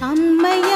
அம்மையே